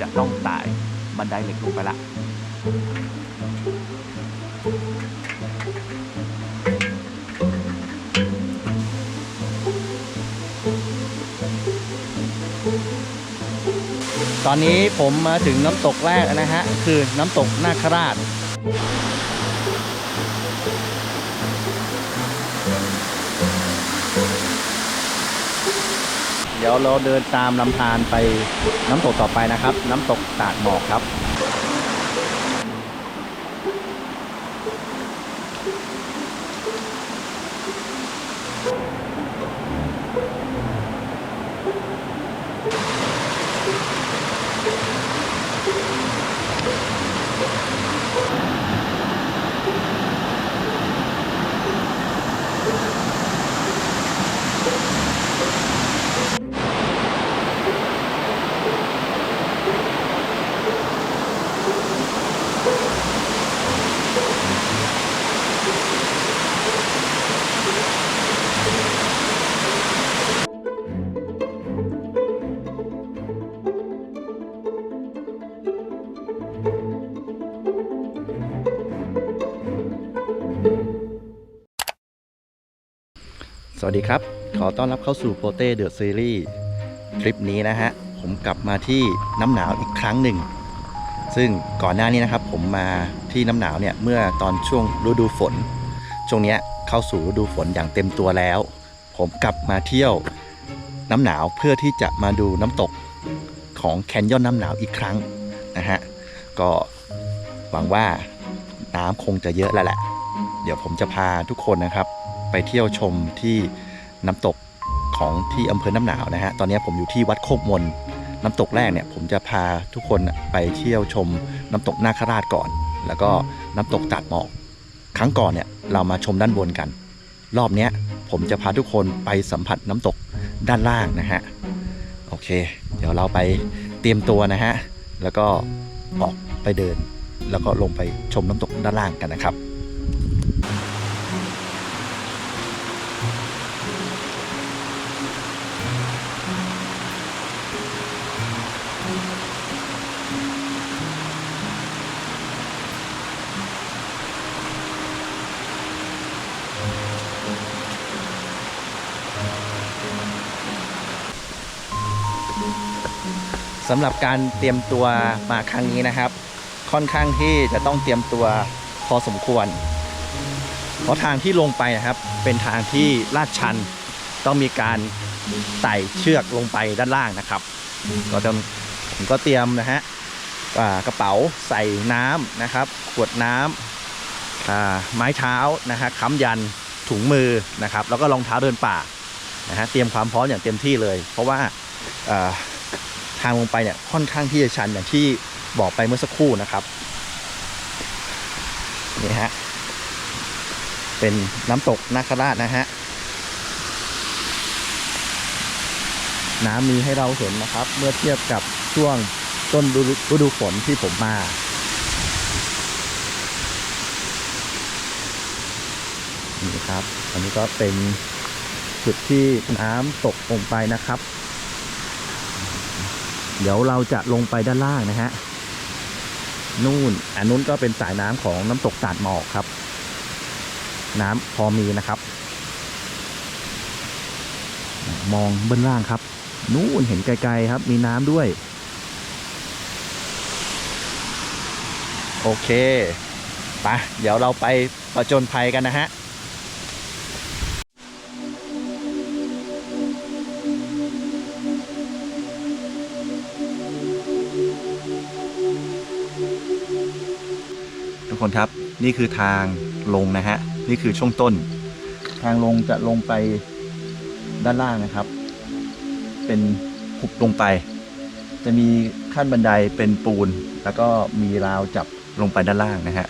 จะต้องตายบันไดเหล็กลงไปละตอนนี้ผมมาถึงน้ำตกแรกนะฮะ คือน้ำตกนาคราช เดี๋ยวเราเดินตามลำธารไปน้ำตกต่อไปนะครับ น้ำตกตาดหมอกครับ วัสดีครับ ขอต้อนรับเข้าสู่โปเต้เดอะซีรีส์ทริปนี้นะฮะ ผมกลับมาที่น้ำหนาวอีกครั้งหนึ่ง ซึ่งก่อนหน้านี้นะครับ ผมมาที่น้ำหนาวเนี่ย เมื่อตอนช่วงฤดูฝน ช่วงนี้เข้าสู่ฤดูฝนอย่างเต็มตัวแล้ว ผมกลับมาเที่ยวน้ำหนาวเพื่อที่จะมาดูน้ำตกของแคนยอนน้ำหนาวอีกครั้งนะฮะ ก็หวังว่าน้ำคงจะเยอะแล้วแหละ เดี๋ยวผมจะพาทุกคนนะครับ ไปเที่ยวชมที่น้ำตกของที่อำเภอน้ำหนาวนะฮะตอนนี้ผมอยู่ที่วัดโคกมนน้ำตกแรกเนี่ยผมจะพาทุกคนไปเที่ยวชมน้ำตกนาคราชก่อน แล้วก็น้ำตกตัดหมอกครั้งก่อนเนี่ยเรามาชมด้านบนกัน รอบเนี้ยผมจะพาทุกคนไปสัมผัสน้ำตกด้านล่างนะฮะโอเค เดี๋ยวเราไปเตรียมตัวนะฮะแล้วก็ออกไปเดิน แล้วก็ลงไปชมน้ำตกด้านล่างกันนะครับ สำหรับการเตรียมตัวมาครั้งนี้นะครับ ค่อนข้างที่จะต้องเตรียมตัวพอสมควร เพราะทางที่ลงไปนะครับ เป็นทางที่ลาดชัน ต้องมีการไต่เชือกลงไปด้านล่างนะครับ ก็จะผมก็เตรียมนะฮะกระเป๋าใส่น้ำนะครับ ขวดน้ำไม้เท้านะฮะค้ำยันถุงมือนะครับ แล้วก็รองเท้าเดินป่านะฮะเตรียมความพร้อมอย่างเต็มที่เลย เพราะว่า ทางลงไปเนี่ยค่อนข้างที่จะชันอย่างที่บอกไปเมื่อสักครู่นะครับนี่ฮะเป็นน้ำตกนาคราชนะฮะน้ำมีให้เราเห็นนะครับ เมื่อเทียบกับช่วงต้นฤดูฤดูฝนที่ผมมา นี่ครับ อันนี้ก็เป็นจุดที่น้ำตกลงไปนะครับ เดี๋ยวเราจะลงไปด้านล่างนะฮะนู่นอันนู้นก็เป็นสายน้ำของน้ำตกตาดหมอกครับ น้ำพอมีนะครับ มองเบื้องล่างครับ นู่นเห็นไกลๆครับ มีน้ำด้วย โอเคไปเดี๋ยวเราไปประจนภัยกันนะฮะ คนครับ นี่คือทางลงนะฮะ นี่คือช่วงต้น ทางลงจะลงไปด้านล่างนะครับ เป็นหุบลงไป จะมีขั้นบันไดเป็นปูน แล้วก็มีราวจับลงไปด้านล่างนะฮะ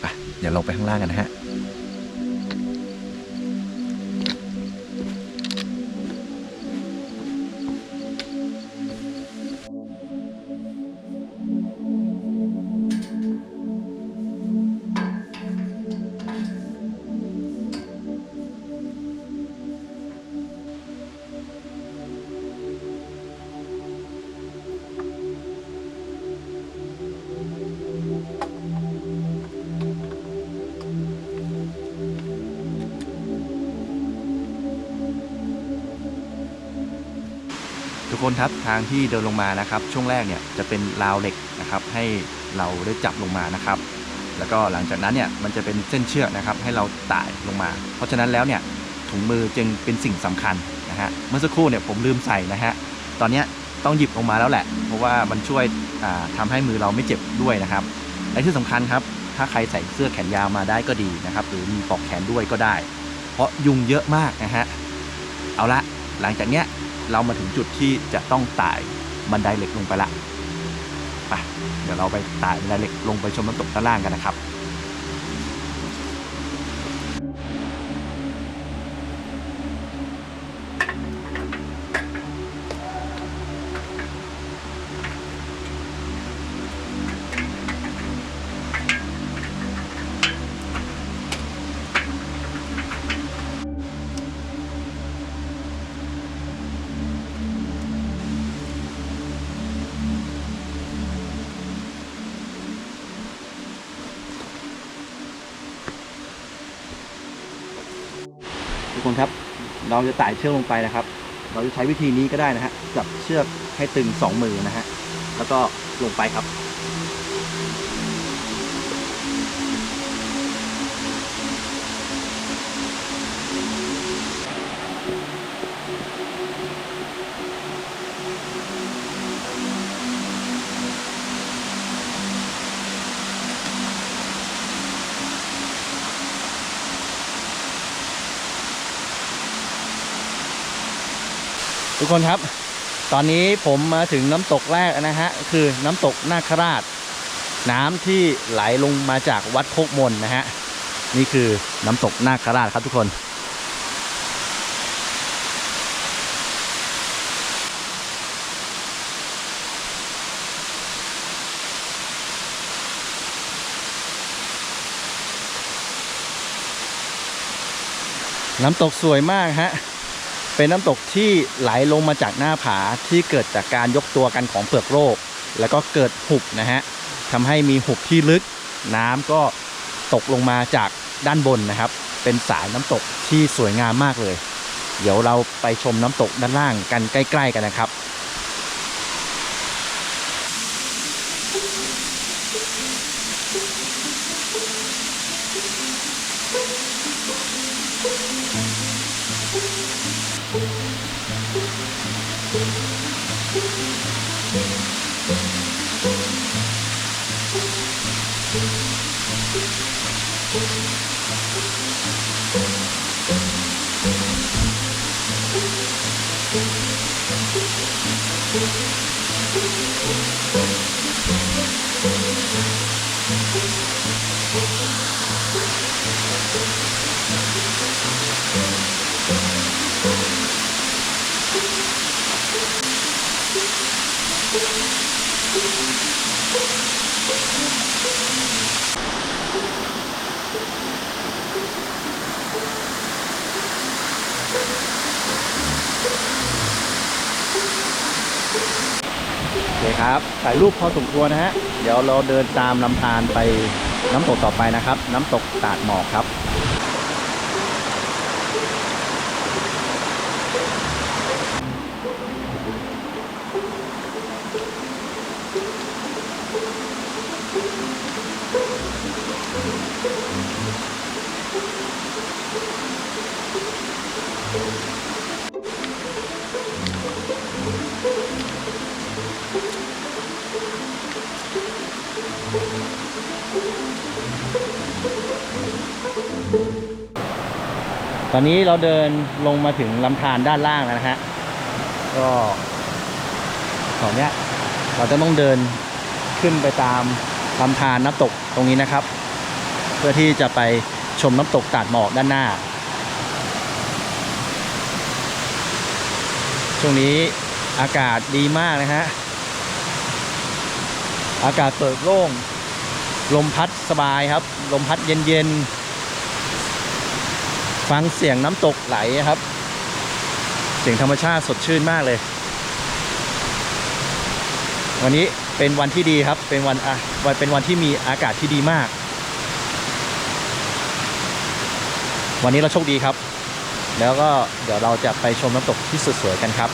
ไปเดี๋ยวลงไปข้างล่างกันนะฮะ คนครับทางที่เดินลงมานะครับ ช่วงแรกเนี่ยจะเป็นราวเหล็กนะครับ ให้เราได้จับลงมานะครับ แล้วก็หลังจากนั้นเนี่ยมันจะเป็นเส้นเชือกนะครับ ให้เราต่ลงมา เพราะฉะนั้นแล้วเนี่ยถุงมือจึงเป็นสิ่งสำคัญนะฮะเมื่อสักครู่เนี่ยผมลืมใส่นะฮะตอนนี้ต้องหยิบลงมาแล้วแหละ เพราะว่ามันช่วยทำาให้มือเราไม่เจ็บด้วยนะครับและที่สำคัญครับ ถ้าใครใส่เสื้อแขนยาวมาได้ก็ดีนะครับ หรือมีปอกแขนด้วยก็ได้ เพราะยุงเยอะมากนะฮะเอาละหลังจากเนี้ย เรามาถึงจุดที่จะต้องไต่บันไดเหล็กลงไปละไปเดี๋ยวเราไปไต่บันไดเหล็กลงไปชมน้ำตกด้านล่างกันนะครับ ทุกคนครับ เราจะไต่เชือกลงไปนะครับ เราจะใช้วิธีนี้ก็ได้นะฮะจับเชือกให้ตึงสองมือนะฮะแล้วก็ลงไปครับ ทุกคนครับ ตอนนี้ผมมาถึงน้ำตกแรกนะฮะคือน้ำตกนาคราช น้ำที่ไหลลงมาจากวัดโคกมนนะฮะนี่คือน้ำตกนาคราชครับทุกคนน้ำตกสวยมากฮะ เป็นน้ำตกที่ไหลลงมาจากหน้าผาที่เกิดจากการยกตัวกันของเปลือกโลก แล้วก็เกิดหุบนะฮะทำให้มีหุบที่ลึก น้ำก็ตกลงมาจากด้านบนนะครับ เป็นสายน้ำตกที่สวยงามมากเลย เดี๋ยวเราไปชมน้ำตกด้านล่างกันใกล้ ๆ กันนะครับ รูปพอสมควรนะฮะ เดี๋ยวเราเดินตามลำธารไปน้ำตกต่อไปนะครับ น้ำตกตาดหมอกครับ อนนี้เราเดินลงมาถึงลำธารด้านล่างแล้วนะฮะ ก็ตอนนี้เราจะต้องเดินขึ้นไปตามลำธารน้ำตกตรงนี้นะครับ เพื่อที่จะไปชมน้ำตกตาดหมอกด้านหน้า ช่วงนี้อากาศดีมากนะฮะ อากาศเปิดโล่ง ลมพัดสบายครับ ลมพัดเย็นๆ ฟังเสียงน้ำตกไหลครับ เสียงธรรมชาติสดชื่นมากเลย วันนี้เป็นวันที่ดีครับ เป็นวันอะวันเป็นวันที่มีอากาศที่ดีมาก วันนี้เราโชคดีครับ แล้วก็เดี๋ยวเราจะไปชมน้ำตกที่สวยๆกันครับ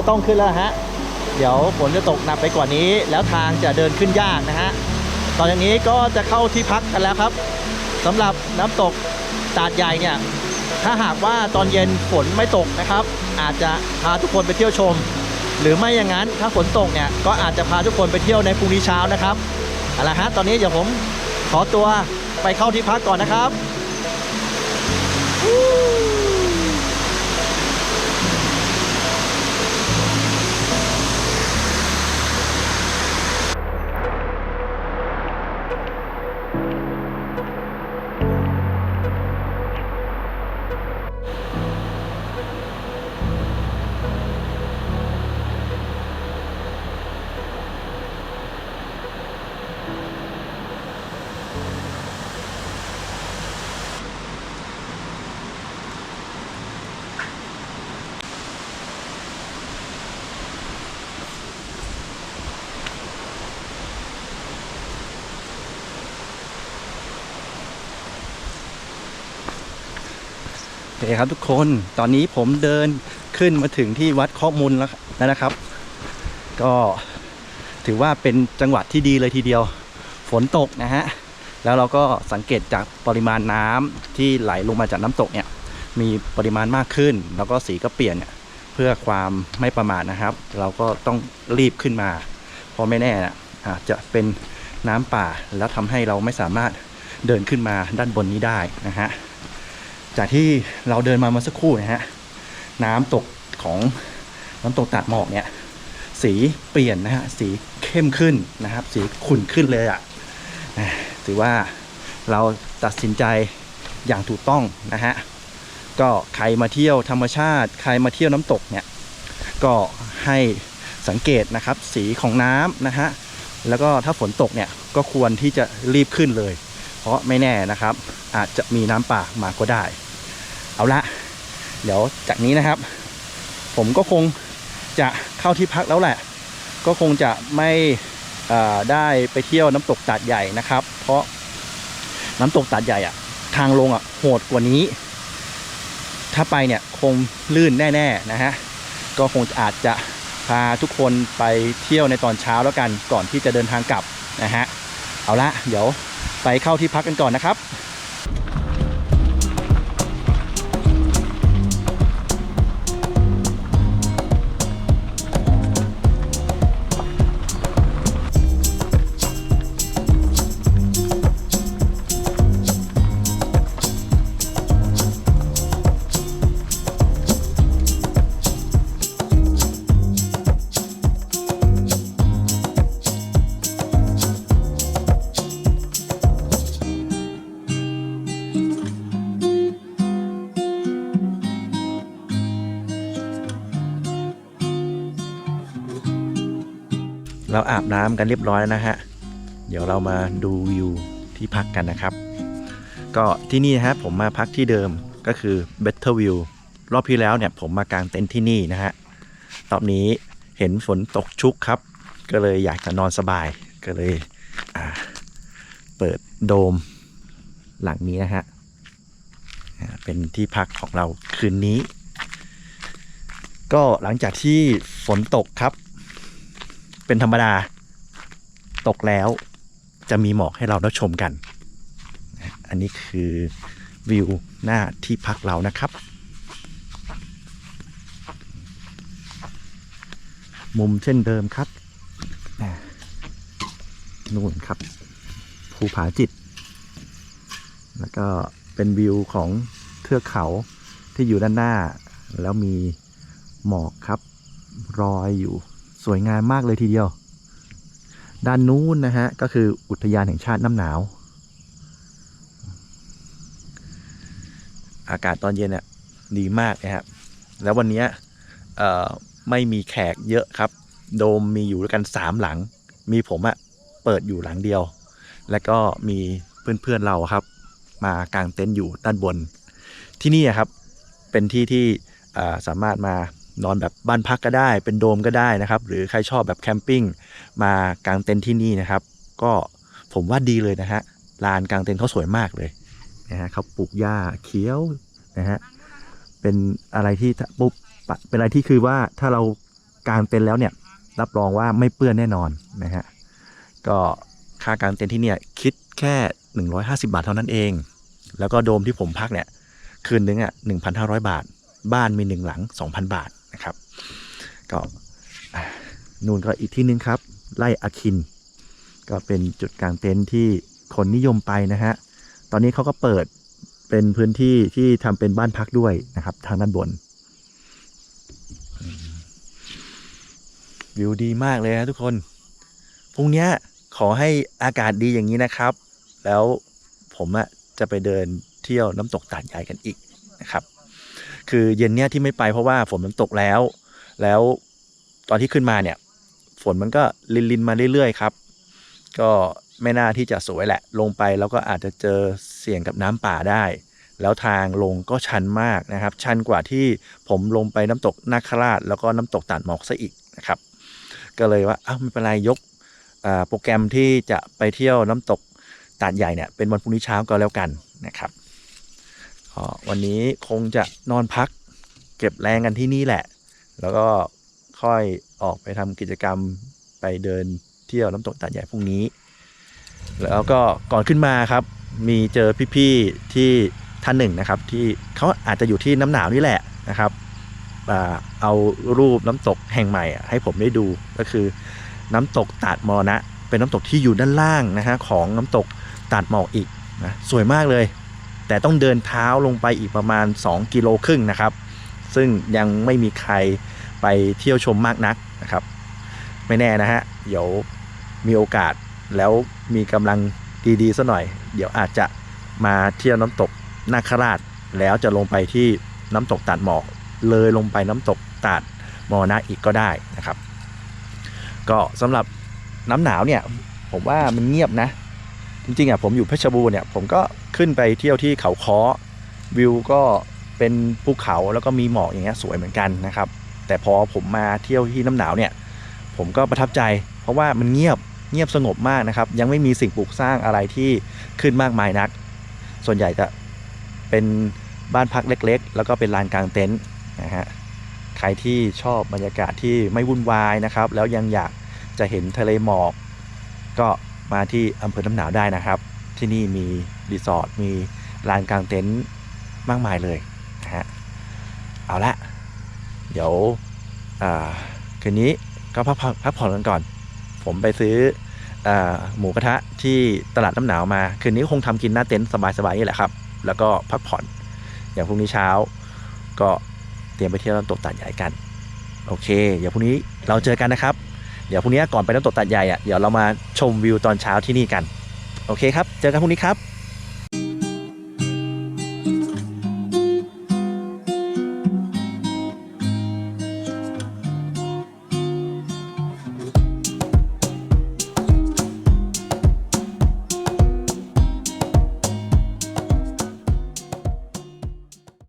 จะต้องขึ้นแล้วฮะ เดี๋ยวฝนจะตกหนักไปกว่านี้ แล้วทางจะเดินขึ้นยากนะฮะ ตอนนี้ก็จะเข้าที่พักกันแล้วครับสำหรับน้ำตกตาดใหญ่เนี่ย ถ้าหากว่าตอนเย็นฝนไม่ตกนะครับ อาจจะพาทุกคนไปเที่ยวชม หรือไม่อย่างนั้นถ้าฝนตกเนี่ยก็อาจจะพาทุกคนไปเที่ยวในพรุ่งนี้เช้านะครับเอาละฮะตอนนี้เดี๋ยวผมขอตัวไปเข้าที่พักก่อนนะครับ เคครับทุกคนตอนนี้ผมเดินขึ้นมาถึงที่วัดข้อมูลแล้วนะครับ ก็ถือว่าเป็นจังหวัดที่ดีเลยทีเดียว ฝนตกนะฮะ แล้วเราก็สังเกตจากปริมาณน้ำที่ไหลลงมาจากน้ำตกเนี่ย มีปริมาณมากขึ้น แล้วก็สีก็เปลี่ยนเนี่ยเพื่อความไม่ประมาทนะครับ เราก็ต้องรีบขึ้นมาเพราะไม่แน่นะอาจจะเป็นน้ำป่าแล้วทำให้เราไม่สามารถเดินขึ้นมาด้านบนนี้ได้นะฮะ จากที่เราเดินมาเมื่อสักครู่นะฮะน้ำตกของน้ำตกตาดหมอกเนี่ย สีเปลี่ยนนะฮะสีเข้มขึ้นนะครับ สีขุ่นขึ้นเลยอะ่ะอะถือว่าเราตัดสินใจอย่างถูกต้องนะฮะก็ใครมาเที่ยวธรรมชาติ ใครมาเที่ยวน้ำตกเนี่ยก็ให้สังเกตนะครับ สีของน้ำนะฮะแล้วก็ถ้าฝนตกเนี่ยก็ควรที่จะรีบขึ้นเลย เพราะไม่แน่นะครับ อาจจะมีน้ำป่ามาก็ได้ เอาละเดี๋ยวจากนี้นะครับ ผมก็คงจะเข้าที่พักแล้วแหละ ก็คงจะไม่ได้ไปเที่ยวน้ำตกตาดใหญ่นะครับ เพราะน้ำตกตาดใหญ่อะทางลงอะโหดกว่านี้ ถ้าไปเนี่ยคงลื่นแน่ๆนะฮะก็คงอาจจะพาทุกคนไปเที่ยวในตอนเช้าแล้วกันก่อนที่จะเดินทางกลับนะฮะเอาละเดี๋ยวไปเข้าที่พักกันก่อนนะครับ เราอาบน้ำกันเรียบร้อยแล้วนะฮะ เดี๋ยวเรามาดูวิวที่พักกันนะครับ ก็ที่นี่นะฮะผมมาพักที่เดิมก็คือ Better View รอบที่แล้วเนี่ยผมมากางเต็นท์ที่นี่นะฮะรอบนี้เห็นฝนตกชุกครับ ก็เลยอยากจะนอนสบายก็เลยเปิดโดมหลังนี้นะฮะเป็นที่พักของเราคืนนี้ ก็หลังจากที่ฝนตกครับ เป็นธรรมดา ตกแล้วจะมีหมอกให้เราได้ชมกัน อันนี้คือวิวหน้าที่พักเรานะครับ มุมเช่นเดิมครับนู่นครับ ภูผาจิต แล้วก็เป็นวิวของเทือกเขาที่อยู่ด้านหน้า แล้วมีหมอกครับรอยอยู่ สวยงามมากเลยทีเดียว ด้านนู้นนะฮะ ก็คืออุทยานแห่งชาติน้ำหนาว อากาศตอนเย็นเนี่ยดีมากนะครับ แล้ววันนี้ไม่มีแขกเยอะครับ โดมมีอยู่ด้วยกันสามหลัง มีผมอะเปิดอยู่หลังเดียว แล้วก็มีเพื่อนๆเราครับ มากางเต็นท์อยู่ด้านบน ที่นี่อะครับเป็นที่ที่สามารถมา นอนแบบบ้านพักก็ได้ เป็นโดมก็ได้นะครับ หรือใครชอบแบบแคมปิ้งมากางเต็นท์ที่นี่นะครับ ก็ผมว่าดีเลยนะฮะลานกางเต็นท์เขาสวยมากเลยนะฮะเขาปลูกหญ้าเขียวนะฮะเป็นอะไรที่ปุ๊บเป็นอะไรที่คือว่าถ้าเรากางเต็นท์แล้วเนี่ยรับรองว่าไม่เปื้อนแน่นอนนะฮะก็ค่ากางเต็นท์ที่เนี่ยคิดแค่ 150 บาทเท่านั้นเอง แล้วก็โดมที่ผมพักเนี่ยคืนนึงอะ1,500 บาท บ้านมีหนึ่งหลัง 2,000 บาทนะครับ ก็นู่นก็อีกที่นึงครับ ไล่อาคิน ก็เป็นจุดกางเต็นท์ที่คนนิยมไปนะฮะ ตอนนี้เขาก็เปิดเป็นพื้นที่ที่ทำเป็นบ้านพักด้วยนะครับ ทางด้านบน วิวดีมากเลยนะทุกคน พรุ่งนี้ขอให้อากาศดีอย่างนี้นะครับ แล้วผมอะจะไปเดินเที่ยวน้ำตกตาดใหญ่กันอีกนะครับ คือเย็นเนี้ยที่ไม่ไปเพราะว่าฝนมันตกแล้ว แล้วตอนที่ขึ้นมาเนี่ย ฝนมันก็ลินลินมาเรื่อยๆครับ ก็ไม่น่าที่จะสวยแหละ ลงไปแล้วก็อาจจะเจอเสี่ยงกับน้ำป่าได้ แล้วทางลงก็ชันมากนะครับ ชันกว่าที่ผมลงไปน้ำตกนาคราช แล้วก็น้ำตกตาดหมอกซะอีกนะครับ ก็เลยว่าอ้าวไม่เป็นไรยกโปรแกรมที่จะไปเที่ยวน้ำตกตาดใหญ่เนี่ยเป็นวันพรุ่งนี้เช้าก็แล้วกันนะครับ ก็วันนี้คงจะนอนพัก เก็บแรงกันที่นี่แหละ แล้วก็ค่อยออกไปทำกิจกรรมไปเดินเที่ยวน้ำตกตาดใหญ่พรุ่งนี้ แล้วก็ก่อนขึ้นมาครับ มีเจอพี่ๆที่ท่านหนึ่งนะครับ ที่เขาอาจจะอยู่ที่น้ำหนาวนี่แหละนะครับเอารูปน้ำตกแห่งใหม่ให้ผมได้ดูก็คือ น้ำตกตาดมรณะ เป็นน้ำตกที่อยู่ด้านล่างนะฮะของน้ำตกตาดหมอกอีกนะสวยมากเลย แต่ต้องเดินเท้าลงไปอีกประมาณ 2 กิโลครึ่งนะครับ ซึ่งยังไม่มีใครไปเที่ยวชมมากนักนะครับ ไม่แน่นะฮะ เดี๋ยวมีโอกาสแล้วมีกำลังดีๆซะหน่อย เดี๋ยวอาจจะมาเที่ยวน้ำตกนาคราช แล้วจะลงไปที่น้ำตกตาดหมอก เลยลงไปน้ำตกตาดมอนะอีกก็ได้นะครับ ก็สำหรับน้ำหนาวเนี่ย ผมว่ามันเงียบนะ จริงๆอะผมอยู่เพชรบูรณ์เนี่ยผมก็ขึ้นไปเที่ยวที่เขาค้อวิวก็เป็นภูเขาแล้วก็มีหมอกอย่างเงี้ยสวยเหมือนกันนะครับ แต่พอผมมาเที่ยวที่น้ำหนาวเนี่ยผมก็ประทับใจ เพราะว่ามันเงียบเงียบสงบมากนะครับ ยังไม่มีสิ่งปลูกสร้างอะไรที่ขึ้นมากมายนัก ส่วนใหญ่จะเป็นบ้านพักเล็ก ๆ แล้วก็เป็นลานกลางเต็นท์นะฮะใครที่ชอบบรรยากาศที่ไม่วุ่นวายนะครับ แล้วยังอยากจะเห็นทะเลหมอก ก็ มาที่อำเภอน้ำหนาวได้นะครับ ที่นี่มีรีสอร์ทมีลานกลางเต็นท์มากมายเลยนะฮะเอาละเดี๋ยวคืนนี้ก็พักผ่อนพักผ่อนกันก่อน ผมไปซื้ออหมูกระทะที่ตลาดน้ำหนาวมา คืนนี้คงทำกินหน้าเต็นท์สบายๆนี่แหละครับ แล้วก็พักผ่อนอย่างพรุ่งนี้เช้า ก็เตรียมไปเที่ยวน้ำตกตาดใหญ่กัน โอเค เดี๋ยวพรุ่งนี้เราเจอกันนะครับ เดี๋ยวพรุ่งนี้ก่อนไปน้ำตกตาดใหญ่อะเดี๋ยวเรามาชมวิวตอนเช้าที่นี่กัน โอเคครับ เจอกันพรุ่งนี้ครับ